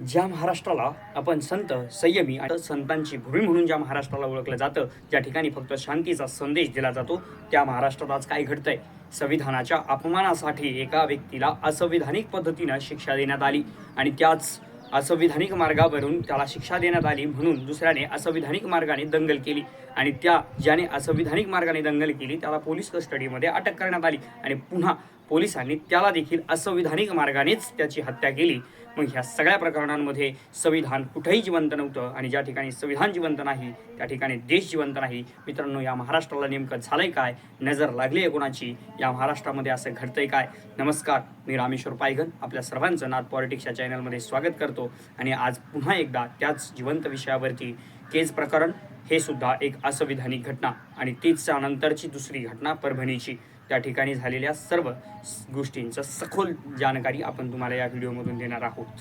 ज्या महाराष्ट्राला आपण संत संयमी आणि संतांची भूमी म्हणून ज्या महाराष्ट्राला ओळखलं जातं ज्या ठिकाणी फक्त शांतीचा संदेश दिला जातो त्या महाराष्ट्रात आज काय घडतंय? संविधानाच्या अपमानासाठी एका व्यक्तीला असंविधानिक पद्धतीनं शिक्षा देण्यात आली आणि त्याच असंविधानिक मार्गावरून त्याला शिक्षा देण्यात आली म्हणून दुसऱ्याने असंविधानिक मार्गाने दंगल केली आणि त्या ज्याने असंविधानिक मार्गाने दंगल केली त्याला पोलीस कस्टडीमध्ये अटक करण्यात आली आणि पुन्हा पोलिसांनी त्याला देखील असंविधानिक मार्गानेच त्याची हत्या केली. मग ह्या सगळ्या प्रकरणांमध्ये संविधान कुठेही जिवंत नव्हतं आणि ज्या ठिकाणी संविधान जिवंत नाही त्या ठिकाणी देश जिवंत नाही. मित्रांनो या महाराष्ट्राला नेमकं झालंय काय? नजर लागली आहे कोणाची? या महाराष्ट्रामध्ये असं घडतंय काय? नमस्कार मी रामेश्वर पायघन. आपल्या सर्वांचं नाथ पॉलिटिक्स या चॅनलमध्ये स्वागत करतो. आणि आज पुन्हा एकदा त्याच जिवंत विषयावरती केज प्रकरण हे सुद्धा एक असंविधानिक घटना आणि तीच त्यानंतरची दुसरी घटना परभणीची. त्या ठिकाणी झालेल्या सर्व गोष्टींचं सखोल जानकारी आपण तुम्हाला या व्हिडिओमधून देणार आहोत.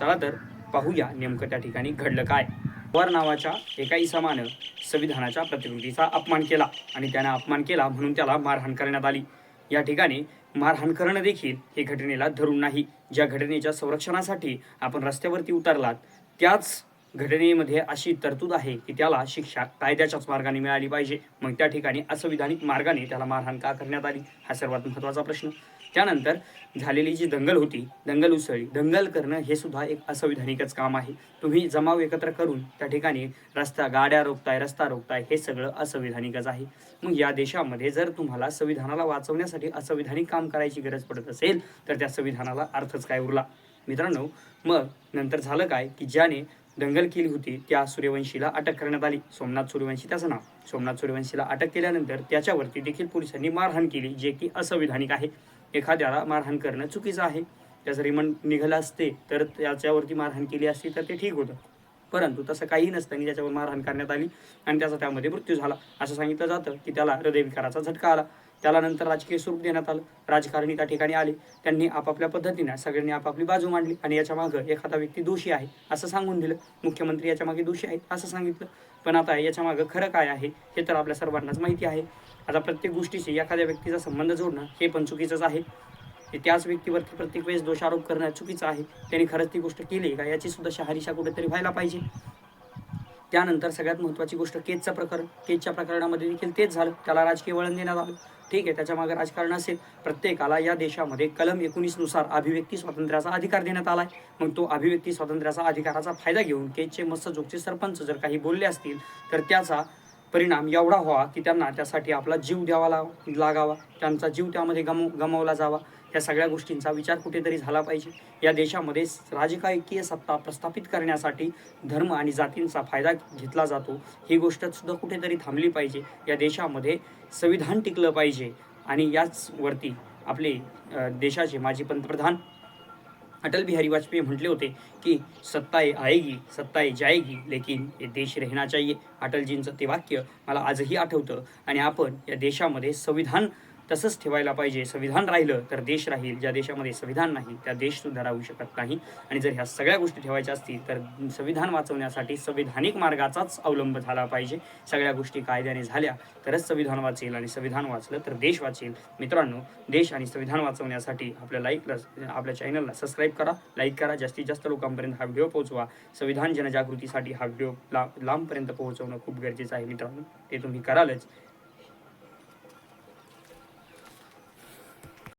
चला तर पाहूया नेमकं त्या ठिकाणी घडलं काय. वर नावाच्या एका इसमानं संविधानाच्या प्रतिकृतीचा अपमान केला आणि त्यानं अपमान केला म्हणून त्याला मारहाण करण्यात आली. या ठिकाणी मारहाण करणं देखील हे घटनेला धरून नाही. ज्या घटनेच्या संरक्षणासाठी आपण रस्त्यावरती उतरलात त्याच घटनेमध्ये अशी तरतूद आहे की त्याला शिक्षा कायद्याच्याच मार्गाने मिळाली पाहिजे. मग त्या ठिकाणी असंविधानिक मार्गाने त्याला मारहाण का करण्यात आली? हा सर्वात महत्त्वाचा प्रश्न. त्यानंतर झालेली जी दंगल होती दंगल उसळी दंगल करणं हे सुद्धा एक असंविधानिकच काम आहे. तुम्ही जमाव एकत्र करून त्या ठिकाणी रस्ता गाड्या रोखताय रस्ता रोखताय हे सगळं असंविधानिकच आहे. मग या देशामध्ये जर तुम्हाला संविधानाला वाचवण्यासाठी असंविधानिक काम करायची गरज पडत असेल तर त्या संविधानाला अर्थच काय उरला? मित्रांनो मग नंतर झालं काय की ज्याने दंगल केली होती त्या सूर्यवंशीला अटक करण्यात आली. सोमनाथ सूर्यवंशी त्याचं नाव. सोमनाथ सूर्यवंशीला अटक केल्यानंतर त्याच्यावरती देखील पोलिसांनी मारहाण केली जे की असंविधानिक आहे. एखाद्याला मारहाण करणं चुकीचं आहे. त्याचं रिमांड निघालं असते तर त्याच्यावरती मारहाण केली असती तर ते ठीक होतं. परंतु तसं काही नसताना त्याच्यावर मारहाण करण्यात आली आणि त्याचा त्यामध्ये मृत्यू झाला. असं सांगितलं जातं की त्याला हृदयविकाराचा झटका आला. त्याला नंतर राजकीय स्वरूप देण्यात आलं. राजकारणी त्या ठिकाणी आले. त्यांनी आपापल्या पद्धतीने सगळ्यांनी आपापली बाजू मांडली आणि याच्या मागं एखादा व्यक्ती दोषी आहे असं सांगून दिलं. मुख्यमंत्री याच्या मागे दोषी आहेत असं सांगितलं. पण आता याच्या मागं खरं काय आहे हे तर आपल्या सर्वांनाच माहिती आहे. आता प्रत्येक गोष्टीशी एखाद्या व्यक्तीचा संबंध जोडणं हे पण चुकीचंच आहे. त्याच व्यक्तीवरती प्रत्येक वेळेस दोषारोप करणं चुकीचं आहे. त्यांनी खरंच ती गोष्ट केली का? याची सुद्धा शहारिशा कुठेतरी व्हायला पाहिजे. त्यानंतर सगळ्यात महत्त्वाची गोष्ट केजचं प्रकरण. केजच्या प्रकरणामध्ये देखील तेच झालं. त्याला राजकीय वळण देण्यात आलं. ठीक आहे त्याच्यामागे राजकारण असेल. प्रत्येकाला या देशामध्ये कलम एकोणीसनुसार अभिव्यक्ती स्वातंत्र्याचा अधिकार देण्यात आलाय. मग तो अभिव्यक्ती स्वातंत्र्याचा अधिकाराचा फायदा घेऊन केजचे मत्स्यजोगचे सरपंच जर काही बोलले असतील तर त्याचा परिणाम एवढा व्हावा की त्यांना त्यासाठी आपला जीव द्यावा लागावा. त्यांचा जीव त्यामध्ये गमव गमावला जावा. या सगळ्या गोष्टींचा विचार कुठेतरी झाला पाहिजे. या देशामध्ये राजकीय सत्ता प्रस्थापित करण्यासाठी धर्म आणि जातींचा फायदा घेतला जातो. ही गोष्ट सुद्धा कुठेतरी थांबली पाहिजे. या देशामध्ये संविधान टिकलं पाहिजे आणि याच वरती आपले देशाचे माजी पंतप्रधान अटल बिहारी वाजपेयी म्हटले होते की सत्ताए आएगी सत्ताए जाएगी लेकिन ये देश रहना चाहिए. अटलजींचं ते वाक्य मला आजही आठवतं. आणि आपण या देशामध्ये संविधान तसंच ठेवायला पाहिजे. संविधान राहिलं तर देश राहील. ज्या देशामध्ये संविधान नाही त्या देशसुद्धा राहू शकत नाही. आणि जर ह्या सगळ्या गोष्टी ठेवायच्या असतील तर संविधान वाचवण्यासाठी संविधानिक मार्गाचाच अवलंब झाला पाहिजे. सगळ्या गोष्टी कायद्याने झाल्या तरच संविधान वाचेल आणि संविधान वाचलं तर देश वाचेल. मित्रांनो देश आणि संविधान वाचवण्यासाठी आपल्या लाईक आपल्या चॅनलला सबस्क्राईब करा लाईक करा. जास्तीत जास्त लोकांपर्यंत हा व्हिडिओ पोहोचवा. संविधान जनजागृतीसाठी हा व्हिडिओ ला लांबपर्यंत पोहोचवणं खूप गरजेचं आहे मित्रांनो. ते तुम्ही करालच.